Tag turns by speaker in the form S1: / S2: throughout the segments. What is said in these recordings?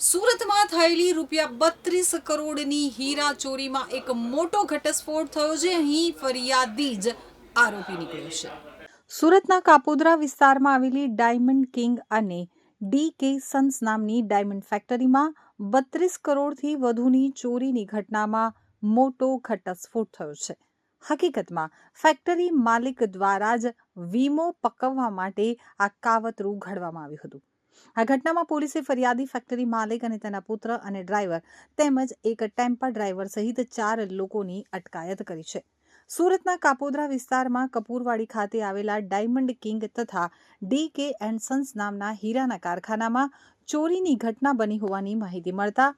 S1: સુરતમાં થયેલી રૂપિયા બત્રીસ કરોડની હીરા ચોરીમાં એક મોટો ઘટસ્ફોટ થયો છે. અહીં ફરિયાદી જ આરોપી નીકળ્યો છે. સુરતના કાપોદ્રા વિસ્તારમાં આવેલી ડાયમંડ કિંગ અને ડી કે સન્સ નામની ડાયમંડ ફેક્ટરીમાં બત્રીસ કરોડથી વધુની ચોરીની ઘટનામાં મોટો ઘટસ્ફોટ થયો છે. હકીકતમાં ફેક્ટરી માલિક દ્વારા જ વીમો પકવવા માટે આ કાવતરું ઘડવામાં આવ્યું હતું. આ ઘટનામાં પોલીસે ફરિયાદી ફેક્ટરી માલિક અને તેના પુત્ર અને ડ્રાઈવર તેમજ એક ટેમ્પા ડ્રાઈવર સહિત ચાર લોકોની અટકાયત કરી છે. સુરતના કાપોદ્રા વિસ્તારમાં કપૂરવાડી ખાતે આવેલા ડાયમંડ કિંગ તથા ડી કે એન્ડ સન્સ નામના હીરાના કારખાનામાં ચોરીની ઘટના બની હોવાની માહિતી મળતા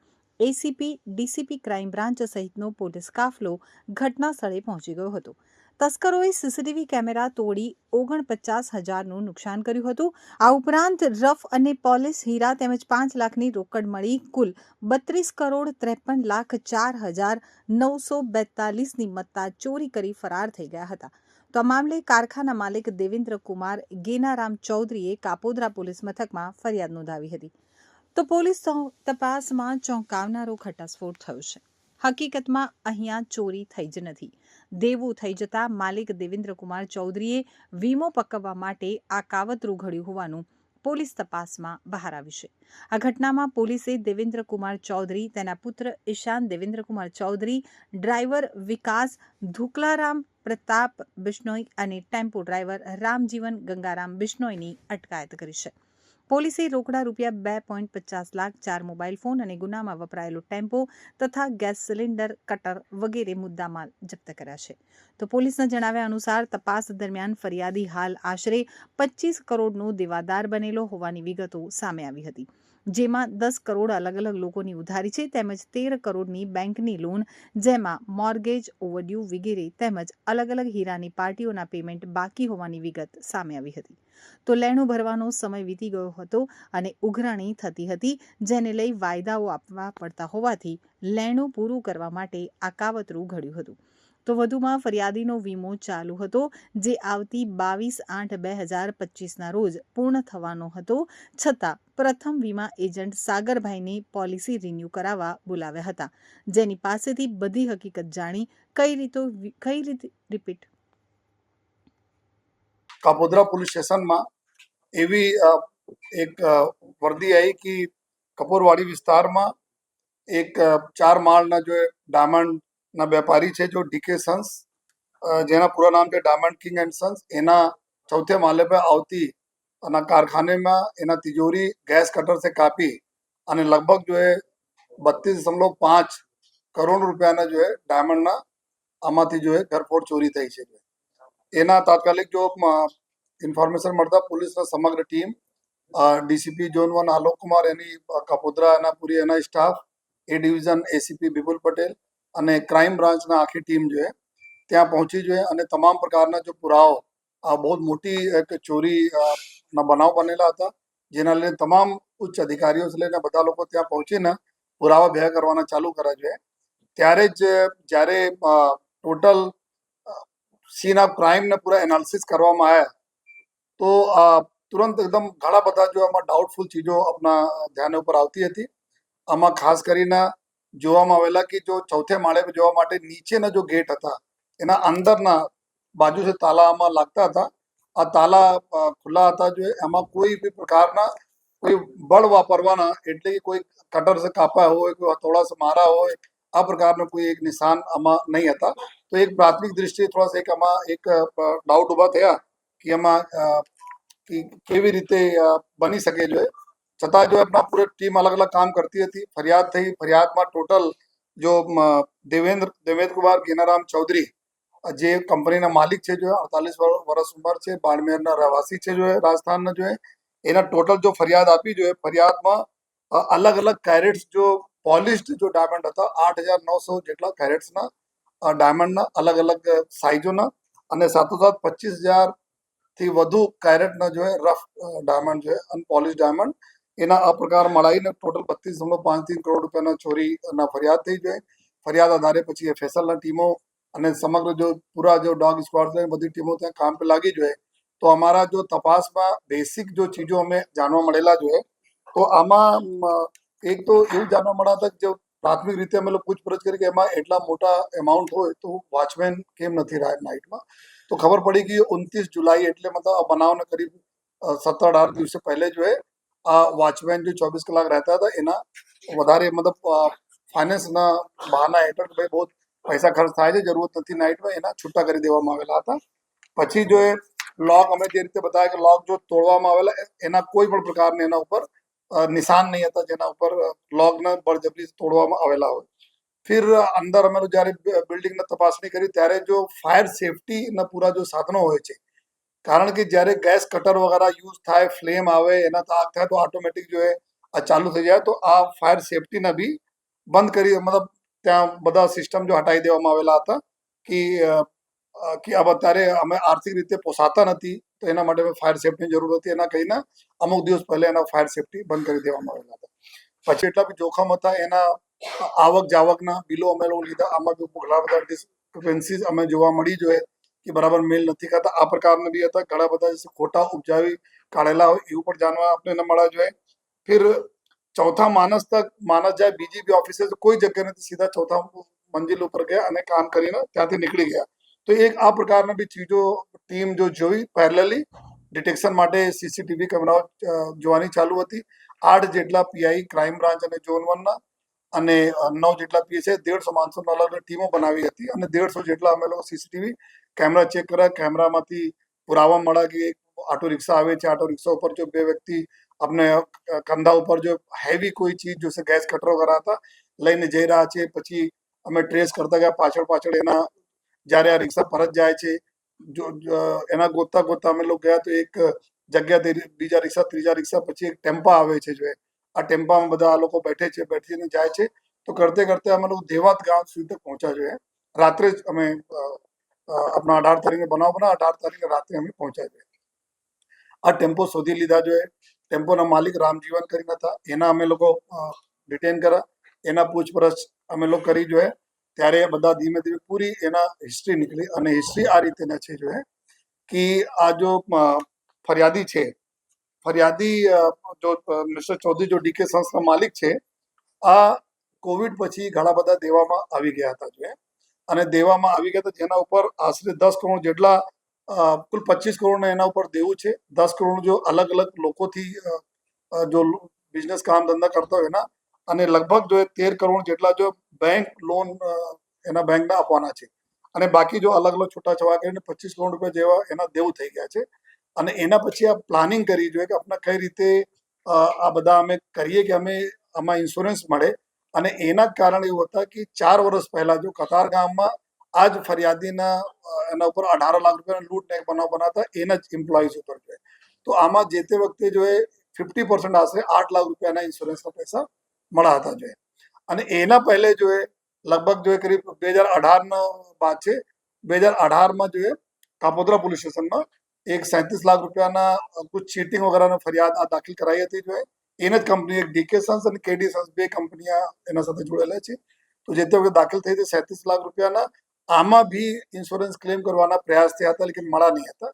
S1: એસીપી, ડીસીપી ક્રાઇમ બ્રાન્ચ સહિતનો પોલીસ કાફલો ઘટના સ્થળે પહોંચી ગયો હતો. તસ્કરોએ સીસીટીવી કેમેરા તોડી ઓગણપચાસ હજારનું નુકસાન કર્યું હતું. આ ઉપરાંત રફ અને પોલિસ હીરા તેમજ પાંચ લાખની રોકડ મળી કુલ બત્રીસ કરોડ ત્રેપન લાખ ચાર હજાર નવસો બેતાલીસની મત્તા ચોરી કરી ફરાર થઈ ગયા હતા. તો આ મામલે કારખાના માલિક દેવેન્દ્ર કુમાર ગેનારામ ચૌધરીએ કાપોદ્રા પોલીસ મથકમાં ફરિયાદ નોંધાવી હતી. તો પોલીસ તપાસમાં ચોંકાવનારો ઘટસ્ફોટ થયો છે. હકીકતમાં અહીંયા ચોરી થઈ જ નથી. દેવું થઈ જતા માલિક દેવેન્દ્રકુમાર ચૌધરીએ વીમો પકવવા માટે આ કાવતરું ઘડ્યું હોવાનું પોલીસ તપાસમાં બહાર આવ્યું છે. આ ઘટનામાં પોલીસે દેવેન્દ્રકુમાર ચૌધરી, તેના પુત્ર ઈશાન દેવેન્દ્રકુમાર ચૌધરી, ડ્રાઈવર વિકાસ ધુકલારામ, પ્રતાપ બિશ્નોઈ અને ટેમ્પો ડ્રાઈવર રામજીવન ગંગારામ બિશ્નોઈની અટકાયત કરી છે. પોલીસે રોકડા રૂપિયા બે પોઈન્ટ પચાસ લાખ, ચાર મોબાઈલ ફોન અને ગુનામાં વપરાયેલો ટેમ્પો તથા ગેસ સિલિન્ડર, કટર વગેરે મુદ્દામાલ જપ્ત કર્યા છે. તો પોલીસના જણાવ્યા અનુસાર તપાસ દરમિયાન ફરિયાદી હાલ આશરે પચીસ કરોડનો દેવાદાર બનેલો હોવાની વિગતો સામે આવી હતી. જેમાં દસ કરોડ અલગ અલગ લોકોની ઉધારી છે તેમજ તેર કરોડની બેંકની લોન જેમાં મોર્ગેજ ઓવરડ્યુ વગેરે તેમજ અલગ અલગ હીરાની પાર્ટીઓના પેમેન્ટ બાકી હોવાની વિગત સામે આવી હતી. તો લેણું ભરવાનો સમય વીતી ગયો હતો અને ઉઘરાણી થતી હતી, જેને લઈ વાયદાઓ આપવા પડતા હોવાથી લેણું પૂરું કરવા માટે આ કાવતરું ઘડ્યું હતું. તો વધુમાં ફરિયાદીનો વીમો ચાલુ હતો, જે આવતી બાવીસ આઠ બે હજાર પચીસના રોજ પૂર્ણ થવાનો હતો. છતાં પ્રથમ વીમા એજન્ટ સાગરભાઈને પોલિસી રિન્યૂ કરાવવા બોલાવ્યા હતા. જેની પાસેથી બધી હકીકત જાણી કઈ રીતો કઈ રીતે રિપીટ?
S2: કાપોદ્રા પોલીસ સ્ટેશનમાં એવી એક વર્દી આવી કે કપૂરવાડી વિસ્તારમાં એક ચાર માળના જો ડાયમંડના વેપારી છે જો ડીકે સન્સ જેના પૂરા નામ છે ડાયમંડ કિંગ એન્ડ સન્સ એના ચૌથે માલે પર આવતી અને કારખાનેમાં એના તિજોરી ગેસ કટર સે કાપી અને લગભગ જો એ બત્રીસ દશમલવ પાંચ કરોડ રૂપિયાના જો એ ડાયમંડના આમાંથી જો એ ઘરફોડ ચોરી થઈ છે. એના તાત્કાલિક જો ઇન્ફોર્મેશન મળતા પોલીસના સમગ્ર team DCP zone one Alok Kumar એની કપોદરા એના પૂરી એના staff, A division ACP Bipul Patel અને ક્રાઇમ બ્રાન્ચના આખી ટીમ જોઈએ ત્યાં પહોંચી જોઈએ અને તમામ પ્રકારના જો પુરાવો, આ બહુ મોટી એક ચોરી ના બનાવ બનેલા હતા, જેના લઈને તમામ ઉચ્ચ અધિકારીઓ લઈને બધા લોકો ત્યાં પહોંચીને પુરાવા ભેગા કરવાના ચાલુ કરે છે. ત્યારે જ જ્યારે ટોટલ સીન ઓફ ક્રાઇમને પૂરા એનાલિસિસ કરવામાં આવ્યા, તો તુરંત એકદમ ઘણા બધા જો આમાં ડાઉટફુલ ચીજો આપણા ધ્યાન ઉપર આવતી હતી. આમાં ખાસ કરીને જોવામાં આવેલા કે જો ચોથે માળે જવા માટે નીચેના જો ગેટ હતા, એના અંદરના બાજુ છે તાલામાં લાગતા હતા, આ તાલા ખુલ્લા હતા જો, એમાં કોઈ બી પ્રકારના કોઈ બળ વાપરવાના, એટલે કે કોઈ કટર સે કાપા હોય, કોઈ હથોડા સે મારા હોય, આ પ્રકારનો કોઈ એક નિશાન આમાં નહીં હતા. તો એક પ્રાથમિક દ્રષ્ટિએ થોડા એક આમાં એક ડાઉટ ઊભા થયા કે એમાં કેવી રીતે બની શકે જોઈએ છતાં જો એમના પૂરી ટીમ અલગ અલગ કામ કરતી હતી, ફરિયાદ થઈ, ફરિયાદમાં ટોટલ જો દેવેન્દ્ર દેવેન્દ્ર કુમાર ગેનારામ ચૌધરી, જે કંપનીના માલિક છે, જો અડતાલીસ વર્ષ ઉંમર છે, બાડમેરના રહેવાસી છે, જો રાજસ્થાનના, જો એના ટોટલ જો ફરિયાદ આપી જોઈએ ફરિયાદમાં અલગ અલગ કેરેટ્સ જો પોલિશ્ડ જો ડાયમંડ હતા, આઠ હજાર નવસો જેટલા કેરેટ્સના ડાયમંડના અલગ અલગ સાઇઝોના અને સાથોસાથ પચીસ હજારથી વધુ કેરેટના જો રફ ડાયમંડ છે અનપોલિશ ડાયમંડ એના આ પ્રકાર મળાવીને ટોટલ બત્રીસ પાંચ ત્રણ કરોડ રૂપિયાના ચોરીના ફરિયાદ થઈ જોઈએ ફરિયાદ આધારે પછી એફએસએલના ટીમો અને સમગ્ર જો પૂરા જો ડોગ સ્ક્વોડ છે, બધી ટીમો ત્યાં કામ પર લાગી જોઈએ. તો અમારા જો તપાસમાં બેસિક જો ચીજો અમે જાણવા મળેલા જોઈએ તો આમાં એક તો એવું જાણવા મળ્યા હતા જો પ્રાથમિક રીતે અમે લોકો પૂછપરછ કરી કે એમાં એટલા મોટા એમાઉન્ટ હોય તો વોચમેન કેમ નથી રહ્યા નાઇટમાં તો ખબર પડી કે ઉનતીસ જુલાઈ એટલે મતલબ આ બનાવને કરીબ સત્તર અઢાર દિવસે પહેલે જો હે આ વોચમેન જે ચોવીસ કલાક રહેતા હતા, એના વધારે મતલબ ફાઇનાન્સના બહાના હેઠળ ભાઈ બહુ પૈસા ખર્ચ થાય છે જરૂરત નથી નાઇટમાં એના છૂટા કરી દેવામાં આવેલા હતા. પછી જો એ લોક અમે જે રીતે બતાવ્યા કે લોક જો તોડવામાં આવેલા એના કોઈ પણ પ્રકારના એના ઉપર નિશાન નહીં હતા, જેના ઉપર લોકને બળજબરી તોડવામાં આવેલા હોય. ફિર અંદર અમે જ્યારે બિલ્ડિંગની તપાસણી કરી, ત્યારે જો ફાયર સેફટીના પૂરા જો સાધનો હોય છે કારણ કે જ્યારે ગેસ કટર વગેરે યુઝ થાય, ફ્લેમ આવે, એના આગ થાય, તો ઓટોમેટિક જો એ, આ ચાલુ થઈ જાય. તો આ ફાયર સેફટીને બી બંધ કરી, મતલબ ત્યાં બધા સિસ્ટમ જો હટાવી દેવામાં આવેલા હતા કે કે આ અત્યારે અમે આર્થિક રીતે પોસાતા નથી, તો એના માટે ફાયર સેફટીની જરૂર હતી. એના કહીને અમુક દિવસ પહેલા એના ફાયર સેફટી બંધ કરી દેવામાં આવેલા હતા. પછી એટલા બી જોખમ હતા એના આવક જાવકના બિલો અમે લોકો લીધા. આમાં બી ઘણા બધા ડિસ્ક્રિપન્સીસ અમે જોવા મળી જોઈએ. કે બરાબર મેલ નથી કરતા આ પ્રકારના બી હતા. ઘણા બધા ખોટા ઉપજાવી કાઢેલા હોય એવું પણ જાણવા આપણે મળવા જોઈએ. ફિર ચોથા માણસ તક માણસ જાય બીજી બી ઓફિસે કોઈ જગ્યા નથી. સીધા ચોથા મંજિલ ઉપર ગયા અને કામ કરીને ત્યાંથી નીકળી ગયા. તો એક આ પ્રકારના બી ચીજો ટીમ જો જોઈ પેરેલલી ડિટેક્શન માટે સીસીટીવી કેમેરાઓ જોવાની ચાલુ હતી. આઠ જેટલા પીઆઈ ક્રાઇમ બ્રાન્ચ અને ઝોન વનના અને નવ જેટલા પીએ છે દેડસો અલગ અલગ ટીમો બનાવી હતી અને દેડસો જેટલા અમે લોકો સીસીટીવી કેમેરા ચેક કર્યા કેમેરામાંથી પુરાવા મળ્યા કે ઓટો રિક્ષા આવે છે, ઓટો રિક્ષા ઉપર જો બે વ્યક્તિ આપણે કંધા ઉપર જો હેવી કોઈ ચીજ જોશે, ગેસ કટરો કર્યા હતા લઈને જઈ રહ્યા છે, પછી અમે ટ્રેસ કરતા ગયા, પાછળ પાછળ એના, જ્યારે આ રિક્ષા પરત જાય છે, જો એના ગોતતા ગોતતા અમે લોકો ગયા તો એક જગ્યાથી બીજા રિક્ષા, ત્રીજા રિક્ષા પછી એક ટેમ્પા આવે છે જો, આ ટેમ્પામાં બધા આ લોકો બેઠે છે, બેઠીને જાય છે, તો કરતે કરતે અમે લોકો દેવાત ગામ સુધી પહોંચ્યા જોઈએ રાત્રે જ અમે આપણા અઢાર તારીખે બનાવ બના અઢાર તારીખે રાતે અમે પહોંચાઈ ગયા આ ટેમ્પો શોધી લીધા જોઈએ ટેમ્પોના માલિક રામજીવન કરીને હતા એના અમે લોકો ડિટેન કર્યા એના પૂછપરછ અમે લોકો કરી જોઈએ ત્યારે બધા ધીમે ધીમે પૂરી એના હિસ્ટ્રી નીકળી અને હિસ્ટ્રી આ રીતેના છે જોઈએ કે આ જો ફરિયાદી છે ફરિયાદી જો મિસ્ટર ચૌધરી જો ડીકે સંસ્થા માલિક છે આ કોવિડ પછી ઘણા બધા દેવામાં આવી ગયા હતા જોઈએ અને દેવામાં આવી ગયા જેના ઉપર આશરે દસ કરોડ જેટલા કુલ પચીસ કરોડને એના ઉપર દેવું છે. દસ કરોડ જો અલગ અલગ લોકોથી જો બિઝનેસ કામ ધંધા કરતા હોય એના, અને લગભગ જો તેર કરોડ જેટલા જો બેંક લોન એના બેંકના આપવાના છે. અને બાકી જો અલગ અલગ છૂટાછવા કરીને પચીસ કરોડ રૂપિયા જેવા એના દેવું થઈ ગયા છે. અને એના પછી આ પ્લાનિંગ કરવી જોઈએ કે આપણે કઈ રીતે આ બધા અમે કરીએ કે અમે આમાં ઇન્સ્યોરન્સ મળે. અને એના કારણે એવું હતા કે ચાર વર્ષ પહેલા જો કતાર ગામમાં આ જ ફરિયાદીના એના ઉપર અઢાર લાખ રૂપિયાના લૂંટ ને બનાવ બનાવતા એના જ એમ્પ્લોઈઝ ઉપર છે. તો આમાં જે તે વખતે જો એ ફિફ્ટી પર્સન્ટ આશરે આઠ લાખ રૂપિયાના ઇન્સ્યોરન્સના પૈસા મળ્યા હતા જોઈએ અને એના પહેલે જો એ લગભગ જો એ કરીબ બે હજાર અઢારનો વાત છે, બે હજાર અઢારમાં જો એ કાપોદ્રા પોલીસ સ્ટેશનમાં એક સેંત્રીસ લાખ રૂપિયાના કુછ ચીટિંગ વગેરેનો ફરિયાદ આ દાખલ કરાઈ હતી જો એ. એને જ કંપની એક ડીકે સન્સ અને કેડી સન્સ, બે કંપનીઓ એના સાથે જોડેલા છે. તો જે તે વખતે દાખલ થઈ હતી સેંત્રીસ લાખ રૂપિયાના, આમાં બી ઇન્સ્યોરન્સ ક્લેમ કરવાના પ્રયાસ થયા હતા લેકિન મળ્યા નહીં હતા.